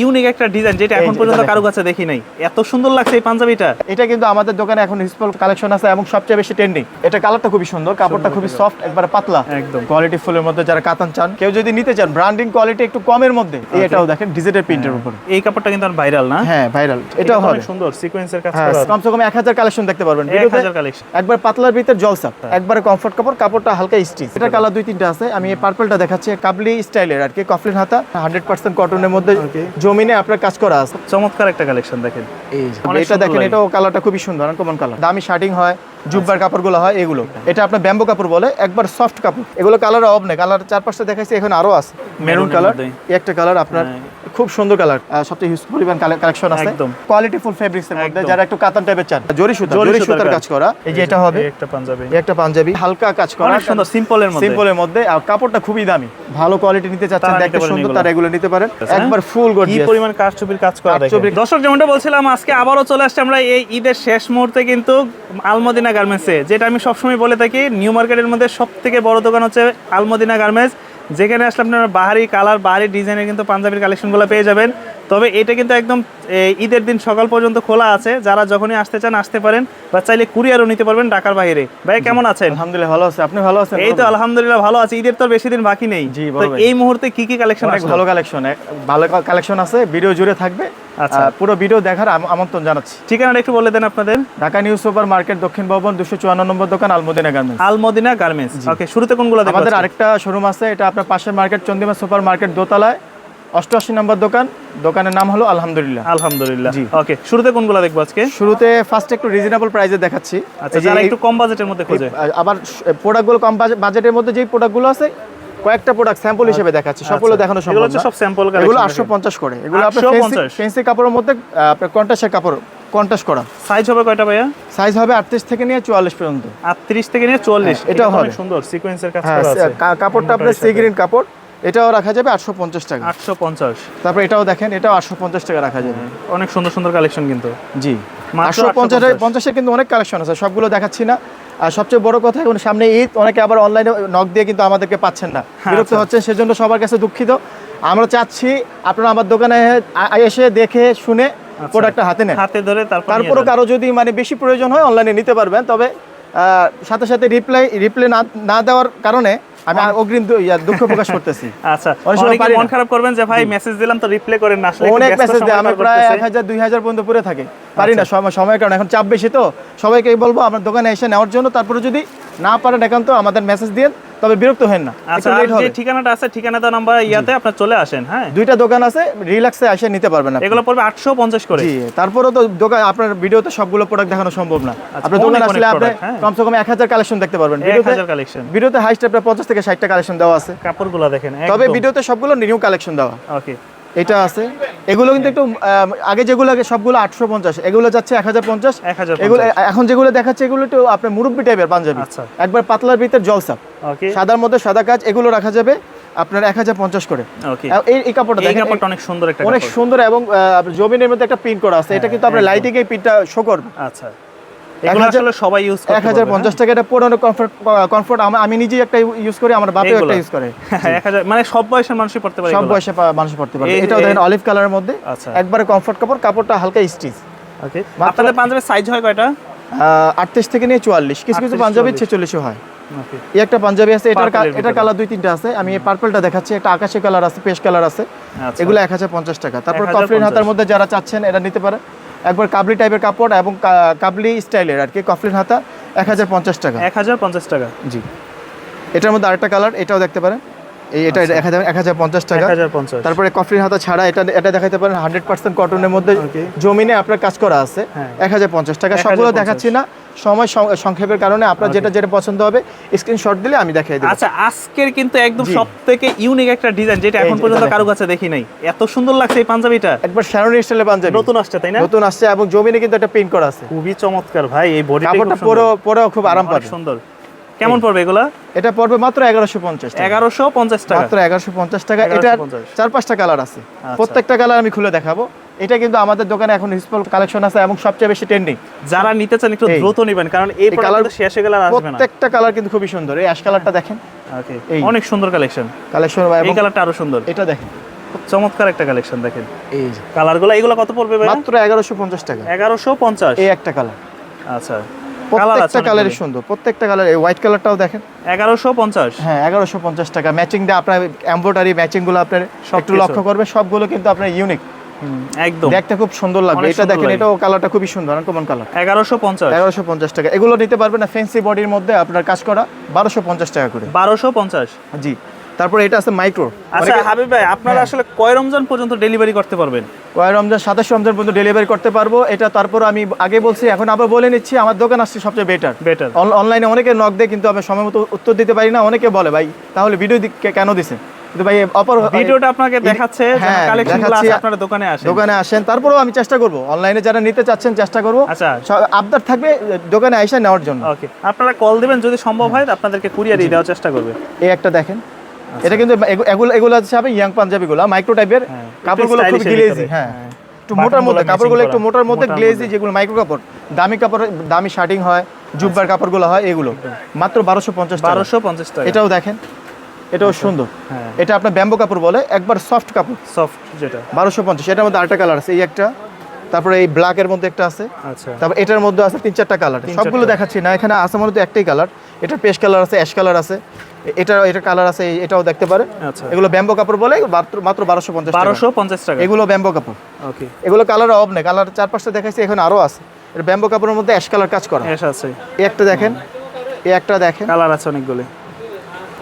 Unique একটা design যেটা এখন পর্যন্ত কারও কাছে দেখি নাই। এত সুন্দর লাগছে এই পাঞ্জাবিটা। এটা কিন্তু আমাদের দোকানে এখন হিসপল কালেকশন আছে এবং সবচেয়ে বেশি ট্রেন্ডিং এটা কালারটা খুবই সুন্দর কাপড়টা খুবই সফট একবারে পাতলা। একদম। কোয়ালিটি ফুলের মধ্যে যারা কাতান চান কেউ যদি নিতে চান ব্র্যান্ডিং কোয়ালিটি একটু কমের মধ্যে এই এটাও দেখেন ডিজিটাল প্রিন্টের উপর। এই কাপড়টা কিন্তু ভাইরাল না। হ্যাঁ ভাইরাল এটা এটাও হবে। সুন্দর সিকোয়েন্সের কাজ হ্যাঁ করা। কমসে কম এক হাজার কালেকশন দেখতে পারবেন। এক ভিডিওতে হাজার কালেকশন একবার পাতলার ভিতর জলসা একবারে কমফর্ট কাপড় কাপড়টা হালকা স্টিচ এটা কালার দুই তিনটা আছে। আমি এই পার্পলটা দেখাচ্ছি কাবলি স্টাইলের আর কি কফলিন হাতা। হান্ড্রেড পার্সেন্ট কটনের মধ্যে জমিনে আপনার কাজ করা আছে। চমৎকার একটা কালেকশন দেখেন। এই এটা দেখেন। এটাও কালারটা খুবই সুন্দর কমন কালার দামি শার্টিং হয় জুব্বার কাপড়গুলো হয় এগুলো। এটা আপনার ব্যাম্বো কাপড় বলে একবার সফট কাপড়। এগুলো কালার অফ নেই কালার চার পাঁচটা দেখাইছি এখন আরও আছে। মেরুন কালার একটা কালার আপনার হ্যাঁ। খুব সুন্দর কালার সবচেয়ে হিউজ পরিমাণ কালেকশন আছে। একদম। কোয়ালিটি ফুল ফেব্রিক্স এর মধ্যে যারা একটু কাতান টাইপের চান জরি সুতা জরি সুতার কাজ। করা। এই যে এটা হবে। একটা পাঞ্জাবি। একটা পাঞ্জাবি হালকা কাজ করা। অনেক সুন্দর সিম্পলের মধ্যে। সিম্পলের মধ্যে আর কাপড়টা খুবই দামি। ভালো কোয়ালিটি নিতে চাচ্ছেন দেখতে সুন্দর। তারা এগুলো নিতে পারেন। একবার ফুল গর্জিয়াস কি পরিমাণ কাজ ছবির কাজ করা দেখেন। দর্শক যেমনটা বলছিলাম আজকে আবারও চলে আসছে আমরা এই ঈদের শেষ মুহূর্তে কিন্তু আলমদিনা গার্মেন্টসে যেটা আমি সবসময় বলে থাকি নিউ মার্কেটের মধ্যে সব থেকে বড় দোকান হচ্ছে আলমদিনা গার্মেন্টস যেখানে আসলে আপনারা বাহারি কালার বাহারি ডিজাইনের কিন্তু পাঞ্জাবির কালেকশনগুলো পেয়ে যাবেন। তবে এটা কিন্তু একদম ঈদের দিন সকাল পর্যন্ত খোলা আছে। যারা যখনই আসতে চান আসতে পারেন। বা চাইলে কুরিয়ারও নিতে পারবেন ঢাকার বাইরে। ভাই কেমন আছেন? আলহামদুলিল্লাহ ভালো আছে। আপনি ভালো আছেন? এই তো আলহামদুলিল্লাহ ভালো আছে। ঈদের তো বেশি দিন বাকি নেই। তো এই মুহূর্তে কি কি কালেকশন অনেক ভালো কালেকশন ভালো কালেকশন আছে। ভিডিও জুড়ে থাকবে। আচ্ছা। পুরো ভিডিও দেখার আমন্ত্রণ জানাচ্ছি। ঠিকানাটা একটু বলে দেন আপনাদের। ঢাকা নিউ সুপার মার্কেট দক্ষিণ ভবন দুশো চুয়ান্ন নম্বর দোকান Almadina garments. Almadina garments. Okay শুরুতে কোনগুলো আমাদের আরেকটা শোরুম আছে। এটা আপনার পাশের মার্কেট চন্দিমা সুপার মার্কেট দোতলায়। অষ্টআশি নম্বর দোকান। দোকানের নাম হলো আলহামদুলিল্লাহ। আলহামদুলিল্লাহ। জি। ওকে শুরুতে কোনগুলো দেখব আজকে? শুরুতে ফার্স্ট একটু রিজনেবল প্রাইসে দেখাচ্ছি। আচ্ছা যারা একটু কম বাজেটের মধ্যে খোঁজে। আবার প্রোডাক্টগুলো কম বাজেটের মধ্যে যেই প্রোডাক্টগুলো আছে কয়েকটা প্রোডাক্ট স্যাম্পল হিসেবে দেখাচ্ছি। সবগুলো দেখানো আচ্ছা। এগুলো হচ্ছে সব স্যাম্পল এগুলো আটশো পঞ্চাশ করে। এগুলো 850 ফেন্সি কাপড়ের মধ্যে আপনার কন্টাসের কাপড় কন্টাস করা। সাইজ হবে কয়টা ভাইয়া? সাইজ হবে আটত্রিশ থেকে নিয়ে চুয়াল্লিশ পর্যন্ত। 38 থেকে নিয়ে 40 হ্যাঁ, এটাও এটা হবে। সুন্দর। সিকোয়েন্সের কাজ হ্যাঁ করা আছে। কাপড়টা আপনার সি গ্রিন কাপড়। এটাও রাখা যাবে আটশো পঞ্চাশ টাকা। 850 তারপর এটাও দেখেন এটাও আটশো পঞ্চাশ টাকা রাখা যাবে। অনেক সুন্দর সুন্দর কালেকশন কিন্তু। জি। আটশো পঞ্চাশ 850 পঞ্চাশের কিন্তু অনেক কালেকশন আছে সবগুলো দেখাচ্ছি না। আর সবচেয়ে বড় কথা এখন সামনে ঈদ অনেকে আবার অনলাইনে নক দিয়ে কিন্তু আমাদেরকে পাচ্ছেন না। বিরক্ত আচ্ছা। হচ্ছে সেজন্য সবার কাছে দুঃখিত। আমরা চাচ্ছি আপনারা আমার দোকানে এসে দেখে শুনে প্রোডাক্টটা হাতে নেন। হাতে ধরে তারপর তারপরও কারও যদি মানে বেশি প্রয়োজন হয় অনলাইনে নিতে পারবেন। তবে আহ, সাথে সাথে রিপ্লাই রিপ্লাই না না দেওয়ার কারণে আমি অগ্রিম দুঃখ প্রকাশ করতেছি। আচ্ছা অনেক মন খারাপ করবেন যে ভাই মেসেজ দিলাম তো রিপ্লাই করেন না আসলে অনেক মেসেজ দেয় আমার আমি প্রায় করতেছে। এক হাজার দুই হাজার পর্যন্ত পরে থাকে। পারি না সময় সময়ের কারণে। এখন চাপ বেশি তো সবাইকে বলব আমার দোকানে এসে নেওয়ার জন্য। তারপরে যদি না পারেন একান্ত আমাদের মেসেজ দিয়ে তবে বিরক্ত হেন না। আচ্ছা যে ঠিকানাটা আছে ঠিকানাটা নাম্বার ইয়াতে আপনার চলে আসেন হ্যাঁ? দুইটা দোকান আছে রিল্যাক্সে এসে নিতে পারবেন আপনি। এগুলো পড়বে 850 করে। জি তারপরেও তো দোকান আপনার ভিডিওতে সবগুলো প্রোডাক্ট দেখানো সম্ভব না। আপনার অনেক দোকান আসলে আপনি হ্যাঁ। কমসে কম এক হাজার কালেকশন দেখতে পারবেন। ভিডিওতে 1000 কালেকশন ভিডিওতে হাইস্ট আপনার পঞ্চাশ থেকে ষাটটা কালেকশন দেওয়া আছে। কাপড়গুলো দেখেন তবে ভিডিওতে সবগুলো নিউ কালেকশন দেওয়া। ওকে এটা আছে। এগুলো কিন্তু একটু আগে যেগুলো আগে সবগুলো আটশো পঞ্চাশ এগুলো যাচ্ছে এক হাজার পঞ্চাশ। এগুলো এখন যেগুলো দেখাচ্ছে এগুলো একটু আপনার মুরব্বি টাইপের পাঞ্জাবি। আচ্ছা। একবার পাতলার ভিতর জলসা। ওকে সাদার মধ্যে সাদা কাজ এগুলো রাখা যাবে আপনার এক হাজার পঞ্চাশ করে। এই এই কাপড়টা দেখেন কাপড়টা অনেক সুন্দর একটা অনেক সুন্দর এবং জমিনের মধ্যে একটা প্রিন্ট করা আছে। এটা কিন্তু আপনার লাইটিং এই প্রিন্টটা শো করবে। আচ্ছা। এগুলো আসলে সবাই ইউজ করতে এক হাজার পঞ্চাশ টাকা এটা পুরোনো কমফোর্ট কমফোর্ট আমি নিজেই একটা ইউজ করি আমার বাপেও একটা ইউজ করে। এক হাজার মানে সব বয়সের মানুষই পড়তে পারে সব বয়সে মানুষ পড়তে পারবে এটাও দেখেন অলিভ কালারের মধ্যে। আচ্ছা। একবারে কমফোর্ট কাপড় কাপড়টা হালকা স্টিচ ওকে আপনাদের পাঞ্জাবের সাইজ হয় কয়টা? আটত্রিশ থেকে নিয়ে চুয়াল্লিশ। কিছু কিছু পাঞ্জাবি 44 হয়। এই একটা পাঞ্জাবি আছে এটার এটার কালার দুই তিনটা আছে। আমি পার্পলটা দেখাচ্ছি একটা আকাশি কালার আছে পেশ কালার আছে। আচ্ছা। এগুলো এক হাজার পঞ্চাশ টাকা। তারপর 1050 কফলিন হাতার মধ্যে যারা চাচ্ছেন এটা নিতে পারে। একবার কাবলি টাইপের কাপড় এবং কাবলি স্টাইলের আর কি কফলিন হাতা এক হাজার পঞ্চাশ টাকা। এক হাজার পঞ্চাশ টাকা। জি। এটার মধ্যে আরেকটা কালার এটাও দেখতে পারেন। এই এটা এক হাজার এক হাজার পঞ্চাশ টাকা। হাজার পঞ্চাশ। তারপরে কফলিন হাতা ছাড়া এটা এটা দেখাতে পারেন হান্ড্রেড পার্সেন্ট কটনের মধ্যে. জমিনে আপনার কাজ করা আছে। হ্যাঁ। এক হাজার পঞ্চাশ টাকা। 1050 সবগুলো দেখাচ্ছি না। সময় সংক্ষেপের কারণে আপনার যেটা যেটা পছন্দ হবে স্ক্রিনশট দিলে আমি দেখাই দেবো। আচ্ছা আজকের কিন্তু একদম জি। সব থেকে ইউনিক একটা ডিজাইন যেটা এখন পর্যন্ত কারও কাছে দেখি নাই। এত সুন্দর লাগছে এই পাঞ্জাবিটা। একবার শ্যারন স্টাইলের পাঞ্জাবি। নতুন আসছে তাই না? নতুন আসছে এবং জমিনে কিন্তু একটা প্রিন্ট করা আছে। খুবই চমৎকার ভাই এই বডিটা কাপড়টা পুরো পুরো খুব আরাম পাবে। সুন্দর। কেমন পড়বে এগুলা? এটা পড়বে মাত্র এগারোশো পঞ্চাশ টাকা। এগারোশো পঞ্চাশ টাকা। মাত্র এগারোশো পঞ্চাশ টাকা। 1150 এটার চার পাঁচটা কালার আছে। আচ্ছা। প্রত্যেকটা কালার আমি খুলে দেখাবো। এটা কিন্তু আমাদের দোকানে এখন হিসপল কালেকশন আছে এবং সবচেয়ে বেশি ট্রেন্ডিং যারা নিতে চান একটু দ্রুত নিবেন কারণ এই কালার শেষ হয়ে গেলে আর আসবে না। প্রত্যেকটা কালার কিন্তু খুবই সুন্দর। এই অ্যাশ কালারটা দেখেন। ওকে অনেক সুন্দর কালেকশন কালেকশন এই কালারটা আরও সুন্দর। এটা দেখেন। খুব চমৎকার একটা কালেকশন দেখেন। এই যে। কালারগুলো এগুলো কত পড়বে ভাই মাত্র এগারোশো পঞ্চাশ টাকা। এগারোশো পঞ্চাশ? এই একটা কালার আচ্ছা। প্রত্যেকটা কালারই সুন্দর। প্রত্যেকটা কালার এই হোয়াইট কালারটাও দেখেন। এগারোশো পঞ্চাশ? হ্যাঁ এগারোশো পঞ্চাশ টাকা। ম্যাচিং দিয়ে আপনার এমব্রয়ডারি ম্যাচিংগুলো আপনার একটু। লক্ষ্য করবেন সবগুলো কিন্তু আপনার ইউনিক একদম। দেখতে খুব সুন্দর লাগবে। এটা দেখেন এটাও কালারটা খুবই সুন্দর কমন কালার এগারোশো পঞ্চাশ। এগারোশো পঞ্চাশ টাকা। এগুলো নিতে পারবেন না ফেন্সি বডির মধ্যে আপনার কাজ করা বারোশো পঞ্চাশ টাকা করে। বারোশো পঞ্চাশ। জি। তারপরে এটা আছে মাইক্রো আচ্ছা হাবিব ভাই আপনারা হ্যাঁ। আসলে কয় রমজান পর্যন্ত ডেলিভারি করতে পারবেন? কয় রমজান? সাতাশ রমজান পর্যন্ত ডেলিভারি করতে পারব। এটা তারপর আমি আগে বলছি এখন আবার বলে নিচ্ছি আমার দোকান আসছে সবচেয়ে বেটার বেটার অনলাইনে অনেকে নক দেয় কিন্তু আমি সময় মতো উত্তর দিতে পারি না। অনেকে বলে ভাই তাহলে ভিডিও কেন দিছেন? কিন্তু ভাই অপর ভিডিওটা আপনাকে দেখাচ্ছে হ্যাঁ, আছে আপনারা দোকানে আসেন। দোকানে আসেন তারপরেও আমি চেষ্টা করব। অনলাইনে যারা নিতে চাচ্ছেন চেষ্টা করব। আচ্ছা। থাকবে দোকানে আইসা নেওয়ার জন্য। ওকে আপনারা কল দিবেন যদি সম্ভব হয় আপনাদেরকে কুরিয়ারই দেওয়ার চেষ্টা করবে। এই একটা দেখেন। এটা কিন্তু এগুলো এগুলো আপনি ইয়াং পাঞ্জাবিগুলো মাইক্রো টাইপের হ্যাঁ, কাপড়গুলো খুব গ্লেজি হ্যাঁ। হ্যাঁ। একটু মোটার মধ্যে কাপড়গুলো একটু মোটার মধ্যে গ্লেজি যেগুলো মাইক্রো কাপড় দামি কাপড় দামি শার্টিং হয় জুব্বার কাপড়গুলো হয় এগুলো। মাত্র বারোশো পঞ্চাশ বারোশো পঞ্চাশ টাকা। এটাও দেখেন। এটাও সুন্দর। হ্যাঁ। এটা আপনার ব্যাম্বো কাপড় বলে একবার সফট কাপড়। সফট যেটা। বারোশো পঞ্চাশ এটার মধ্যে আরেকটা কালার আছে এই একটা। তারপরে এই ব্ল্যাকের মধ্যে একটা আছে। আচ্ছা। তারপর এটার মধ্যে আছে তিন চারটা কালার সবগুলো দেখাচ্ছি না এখানে আছে মূলত একটাই কালার এটা পেস্ট কালার আছে অ্যাশ কালার আছে। এটা এটা কালার আছে এটাও দেখতে পারেন। আচ্ছা। এগুলো ব্যাম্বো কাপড় বলে মাত্র মাত্র বারোশো পঞ্চাশ বারোশো পঞ্চাশ টাকা। এগুলো ব্যাম্বো কাপড়। ওকে এগুলো কালার অভাব নেই কালার চার পাঁচটা দেখাইছি এখন আরও আছে। এটা ব্যাম্বো কাপড়ের মধ্যে অ্যাশ কালার কাজ করা। এস আছে। এই একটা দেখেন এই একটা দেখেন। কালার আছে অনেকগুলো।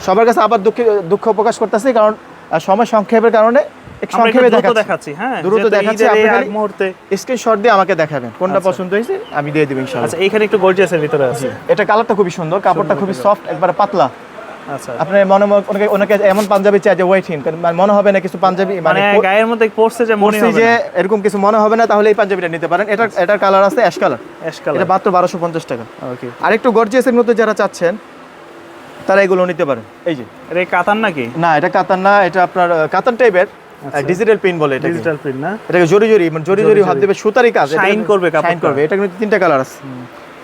সবার কাছে আবার দুঃখ দুঃখ প্রকাশ করতেছি কারণ সময় সংক্ষেপের কারণে একটু একটু সংক্ষেপে দেখাচ্ছি। হ্যাঁ দ্রুত দেখাচ্ছি, আপনি খালি- মুহূর্তে স্ক্রিনশট দিয়ে আমাকে দেখাবেন কোনটা আচ্ছা। পছন্দ হয়েছে আমি দিয়ে দেবো ইনশাআল্লাহ। আচ্ছা এইখানে একটু গর্জিয়াসের ভিতরে আছে। এটা কালারটা খুবই সুন্দর কাপড়টা খুবই সফট একবারে পাতলা। আচ্ছা। আপনার মনে মনে- অনেকে অনেকে এমন পাঞ্জাবি চাই যে ওয়েট হিন মনে হবে না কিছু পাঞ্জাবি মানে মানে গায়ের মধ্যে পড়ছে যে মনে হবে যে এরকম কিছু মনে হবে না তাহলে এই পাঞ্জাবিটা নিতে পারেন। এটা এটার কালার আছে অ্যাশ কালার অ্যাশ কালার এটা মাত্র বারোশো পঞ্চাশ টাকা। ওকে আরেকটু গর্জিয়াসের মধ্যে যারা চাচ্ছেন তারা এগুলো নিতে পারেন এই যে এটা কাতান নাকি? না এটা কাতান না এটা আপনার কাতান টাইপের ডিজিটাল পিন বলে এটা ডিজিটাল প্রিন্ট না? এটাকে জরি জরি মানে জরি জরি হাত দেবে সুতারি কাজ। Shine করবে shine করবে। এটা কিন্তু তিনটা কালার আছে।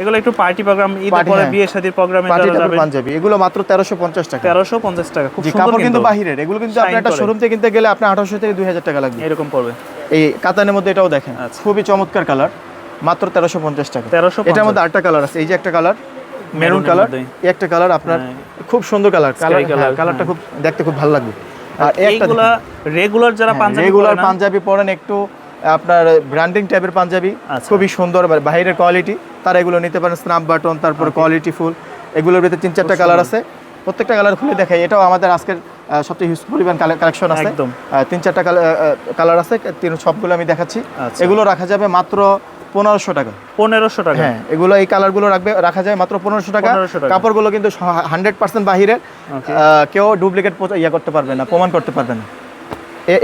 এগুলো একটু পার্টি প্রোগ্রাম ঈদের পরে হ্যাঁ। বিয়ে শাদীর প্রোগ্রামে পার্টি যারা যাবে পাঞ্জাবি। এগুলো মাত্র তেরোশো পঞ্চাশ টাকা। তেরোশো পঞ্চাশ টাকা খুব সুন্দর কাপড় কিন্তু বাহিরের। এগুলো কিন্তু আপনি একটা শোরুম থেকে কিনতে গেলে আপনার আঠারোশো থেকে দুই হাজার টাকা লাগবে। এরকম পড়বে। এই কাতানের মধ্যে এটাও দেখেন। আচ্ছা। খুবই চমৎকার কালার মাত্র তেরোশো পঞ্চাশ টাকা। তেরোশো এটার মধ্যে আটটা কালার আছে। এই যে একটা কালার মেরুন কালার এই একটা কালার আপনার হ্যাঁ। খুব সুন্দর কালার কালার কালারটা হ্যাঁ। খুব দেখতে খুব ভালো লাগবে। আর এইগুলা রেগুলার যারা পাঞ্জাবি রেগুলার পাঞ্জাবি পরেন একটু আপনার ব্র্যান্ডিং টাইপের পাঞ্জাবি। আচ্ছা। খুবই সুন্দর বাইরের কোয়ালিটি তারা এগুলো নিতে পারেন স্ন্যাপ বাটন তারপর কোয়ালিটি ফুল এগুলোর ভিতরে তিন চারটা কালার আছে। প্রত্যেকটা কালার খুলে দেখাই। এটাও আমাদের আজকের সবচেয়ে হিউজ পরিমাণ কালেকশন আছে। একদম। তিন চারটা কালার আছে। তিন সবগুলো আমি দেখাচ্ছি। আচ্ছা। এগুলো রাখা যাবে মাত্র পনেরোশো টাকা। পনেরোশো টাকা। হ্যাঁ এগুলো এই কালারগুলো রাখবে রাখা যায় মাত্র পনেরোশো টাকা। 1500 টাকা। কাপড়গুলো কিন্তু হান্ড্রেড পার্সেন্ট বাহিরের। কেউ ডুপ্লিকেট ইয়ে করতে পারবে না প্রমাণ করতে পারবে না।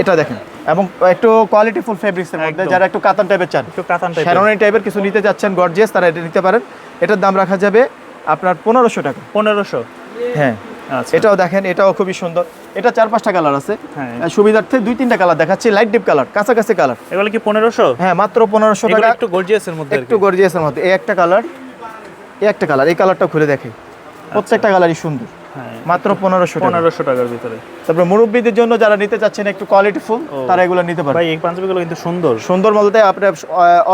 এটা দেখেন। এবং একটু কোয়ালিটি ফুল ফেব্রিক্সের মধ্যে যারা একটু কাতান টাইপের চান একটু কাতান টাইপের শ্যারনি টাইপের কিছু নিতে যাচ্ছেন গর্জিয়াস তারা এটা নিতে পারেন। এটার দাম রাখা যাবে আপনার পনেরোশো টাকা। পনেরোশো। হ্যাঁ। এটাও দেখেন এটাও খুবই সুন্দর। এটা চার পাঁচটা কালার আছে। হ্যাঁ। সুবিধার্থে দুই তিনটা কালার দেখাচ্ছি লাইট ডিপ কালার কাছাকাছি কালার এগুলো কি পনেরোশো? হ্যাঁ মাত্র পনেরোশো টাকা। একটু গর্জিয়াসের মধ্যে একটু। গর্জিয়াসের মধ্যে। এই একটা কালার এই একটা কালার এই কালারটা খুলে দেখে। প্রত্যেকটা কালারই সুন্দর। মাত্র পনেরোশো পনেরোশো টাকার ভিতরে। তারপরে মুরব্বীদের জন্য যারা নিতে চাচ্ছেন একটু কোয়ালিটি ফুল তারা এগুলো নিতে পারে ভাই এই পাঞ্জাবিগুলো কিন্তু সুন্দর। সুন্দর বলতে আপনার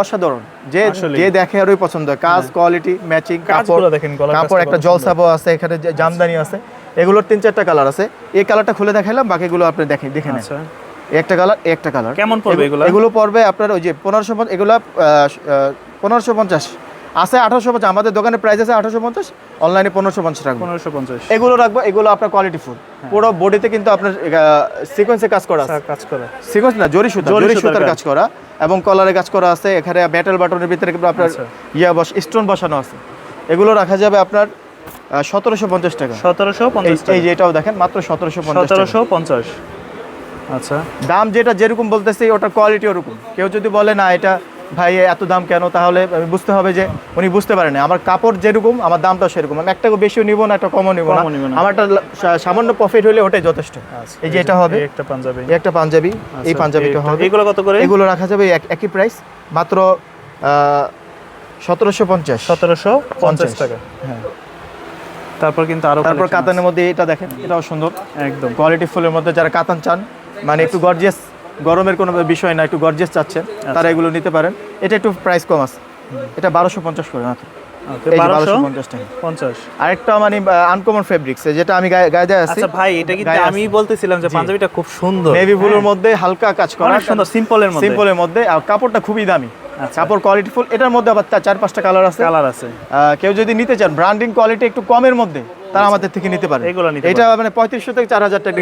অসাধারণ। যে যে দেখে আরই পছন্দ। হয়। কাজ কোয়ালিটি ম্যাচিং কাপড় দেখেন, কাপড় একটা জলসাবো আছে এখানে জামদানি আছে। এগুলোর তিন চারটা কালার আছে। এই কালারটা খুলে দেখাইলাম বাকিগুলো আপনি দেখেন দেখে নেন। আচ্ছা। একটা কালার একটা কালার কেমন পড়বে এগুলো? এগুলো পড়বে আপনার ওই যে পনেরোশো এগুলো পনেরোশো পঞ্চাশ। আছে আঠারোশো পঞ্চাশ আমাদের দোকানে প্রাইস আছে আঠারোশো পঞ্চাশ অনলাইনে পনেরোশো পঞ্চাশ টাকা পনেরোশো পঞ্চাশ। এগুলো রাখব এগুলো আপনার কোয়ালিটি ফুল হ্যাঁ। পুরো বডিতে কিন্তু আপনার সিকোয়েন্সে কাজ করা আছে। কাজ করা। সিকোয়েন্স না জরি সুতা জরি সুতার। কাজ। করা এবং কলারে কাজ করা আছে। এখানে মেটাল বাটনের ভিতরে কিন্তু আপনার আচ্ছা। ইয়া বস স্টোন বসানো আছে। এগুলো রাখা যাবে আপনার সতেরোশো পঞ্চাশ টাকা। সতেরোশো পঞ্চাশ এই যে এটাও দেখেন মাত্র সতেরোশো পঞ্চাশ সতেরোশো পঞ্চাশ। আচ্ছা। দাম যেটা যেরকম বলতেছি ওটা কোয়ালিটি ওরকম। কেউ যদি বলে না এটা ভাই এত দাম কেন? তাহলে আমি বুঝতে হবে যে উনি বুঝতে পারেন। আমার কাপড় যেরকম আমার দামটাও সেরকম। আমি একটা বেশিও নিব না একটা কমও নিব না। লা- সা- সামান্য প্রফিট হলে ওটাই যথেষ্ট। আচ্ছা, এই যে এটা হবে। একটা পাঞ্জাবি। একটা পাঞ্জাবি। এই আচ্ছা, পাঞ্জাবিটা হবে। এগুলো কত করে? এগুলো রাখা যাবে এক- একই প্রাইস মাত্র সতেরোশো পঞ্চাশ। সতেরোশো পঞ্চাশ টাকা। হ্যাঁ। তারপর কিন্তু আরও তারপর কাতানের মধ্যে এটা দেখেন। এটাও সুন্দর। একদম। কোয়ালিটি ফুলের মধ্যে যারা কাতান চান মানে একটু গর্জিয়াস গরমের কোনো বিষয় না একটু গর্জিয়াস চাচ্ছেন আচ্ছা। তারা এগুলো নিতে পারেন। এটা একটু প্রাইস কম আছে। এটা বারোশো পঞ্চাশ করে মাত্র। এই যে বারোশো 1250 টাকা। পঞ্চাশ। আরেকটা মানে আনকমন ফেব্রিক্স যেটা আমি গায়ে গায়ে আছি আচ্ছা ভাই এটা কিন্তু আমি বলতেছিলাম যে পাঞ্জাবিটা খুব সুন্দর। নেভি ব্লুর মধ্যে হালকা কাজ করা। সুন্দর সিম্পলের মধ্যে। সিম্পলের মধ্যে আর কাপড়টা খুবই দামি। আচ্ছা। কাপড় এটার মধ্যে আবার চার পাঁচটা কালার আছে। কালার আছে। কেউ যদি নিতে চান ব্র্যান্ডিং কোয়ালিটি একটু কমের মধ্যে তারা আমাদের থেকে নিতে পারে। এগুলো নিতে এটা মানে পঁয়ত্রিশশো থেকে চার হাজার টাকা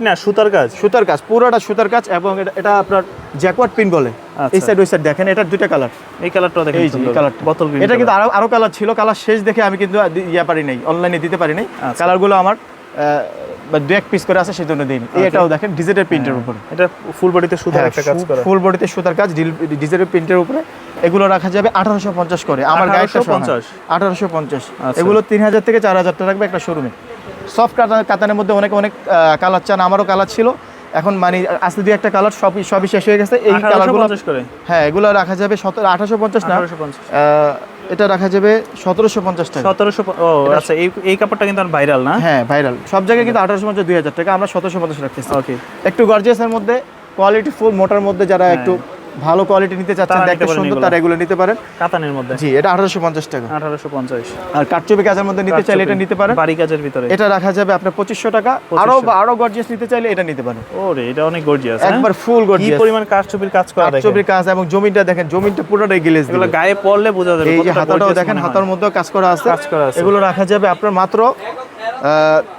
না সুতার কাজ। সুতার কাজ পুরোটা সুতার কাজ এবং এটা- আপনার জ্যাকওয়ার্ড পিন বলে। এই আচ্ছা। সাইড ওই সাইড দেখেন এটার দুইটা কালার এই কালারটা দেখেন এই কালারটা বোতল এটা কিন্তু আরও আরও কালার ছিল কালার শেষ দেখে আমি কিন্তু ইয়া পারি নাই অনলাইনে দিতে পারি নাই। আচ্ছা। কালারগুলো আমার আহ, দু এক পিস করে আছে সেজন্য দিইনি। এই এটাও দেখেন ডিজিটাল প্রিন্টের উপরে। এটা ফুল বডিতে সুতার হ্যাঁ, একটা কাজ করা। ফুল বডিতে সুতার কাজ ডিজিটাল প্রিন্টের উপরে। এগুলো রাখা যাবে আঠারোশো পঞ্চাশ করে আমার 1850 আঠারোশো পঞ্চাশ। আচ্ছা। এগুলো তিন হাজার থেকে চার হাজার টাকা রাখবে একটা শোরুমে সফট কাতানের মধ্যে অনেক অনেক কালার চান আমারও কালার ছিল। এখন মানে আসলে দুই একটা কালার সবই সবই শেষ হয়ে গেছে। এই কালারগুলো হ্যাঁ এগুলো রাখা যাবে সতেরো আঠারোশো পঞ্চাশ না? এটা রাখা যাবে সতেরোশো পঞ্চাশ টাকা। 1700 ও আচ্ছা এই এই কাপড়টা কিন্তু ভাইরাল না? হ্যাঁ ভাইরাল সব জায়গায় কিন্তু আঠারোশো পঞ্চাশ দুই হাজার টাকা আমরা সতেরোশো পঞ্চাশ রাখতেছি। ওকে একটু গর্জিয়াসের মধ্যে কোয়ালিটি ফুল মোটার মধ্যে যারা একটু ভালো কোয়ালিটি নিতে চাচ্ছেন দেখতে সুন্দর। তারা এগুলো নিতে পারেন। কাতানের মধ্যে। জি এটা আঠারোশো পঞ্চাশ টাকা। 1850 আর কাটচুপি কাজের মধ্যে নিতে চাইলে এটা নিতে পারেন। বাড়ি কাজের ভিতরে। এটা রাখা যাবে আপনার পঁচিশশো টাকা। আরও আরও গর্জিয়াস নিতে চাইলে এটা নিতে পারেন। ওরে এটা অনেক গর্জিয়াস একবার ফুল গর্জিয়াস কি পরিমাণ ছবির কাজ করা দেখেন। কাটচুপির কাজ এবং জমিটা দেখেন জমিটা পুরোটাই গিলেজ এগুলো গায়ে পড়লে বোঝা যাবে এই যে হাতাটাও দেখেন হাতার মধ্যেও কাজ করা আছে। কাজ করা আছে। এগুলো রাখা যাবে আপনার মাত্র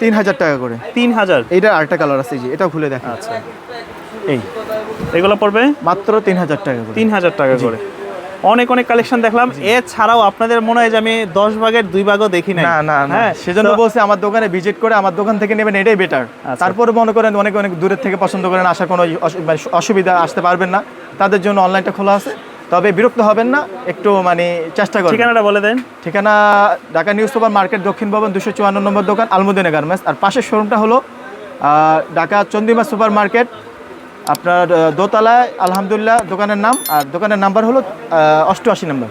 তিন হাজার টাকা করে। তিন হাজার? এটা আরেকটা কালার আছে যে এটাও খুলে দেখা আচ্ছা। এই। এগুলো পড়বে? মাত্র তিন হাজার টাকা তিন হাজার টাকা করে। অনেক অনেক কালেকশন দেখলাম। এছাড়াও আপনাদের মনে হয় যে আমি দশ ভাগের দুই ভাগও দেখি না না না। হ্যাঁ সেজন্য বলছি আমার দোকানে ভিজিট করে আমার দোকান থেকে নেবেন এটাই বেটার আচ্ছা। তারপরে মনে করেন অনেক অনেক দূরের থেকে পছন্দ করেন আসার কোনো মানে অসুবিধা আসতে পারবেন না। তাদের জন্য অনলাইনটা খোলা আছে। তবে বিরক্ত হবেন না একটু মানে চেষ্টা করবেন। ঠিকানাটা বলে দেন। ঠিকানা ঢাকা নিউজ সুপার মার্কেট দক্ষিণ ভবন দুশো চুয়ান্ন নম্বর দোকান আলমুদিনা গার্মেন্টস আর পাশের শোরুমটা হলো ঢাকা চন্দিমা সুপার মার্কেট আপনার দোতলায় আলহামদুলিল্লাহ দোকানের নাম আর দোকানের নাম্বার হলো অষ্টআশি নম্বর।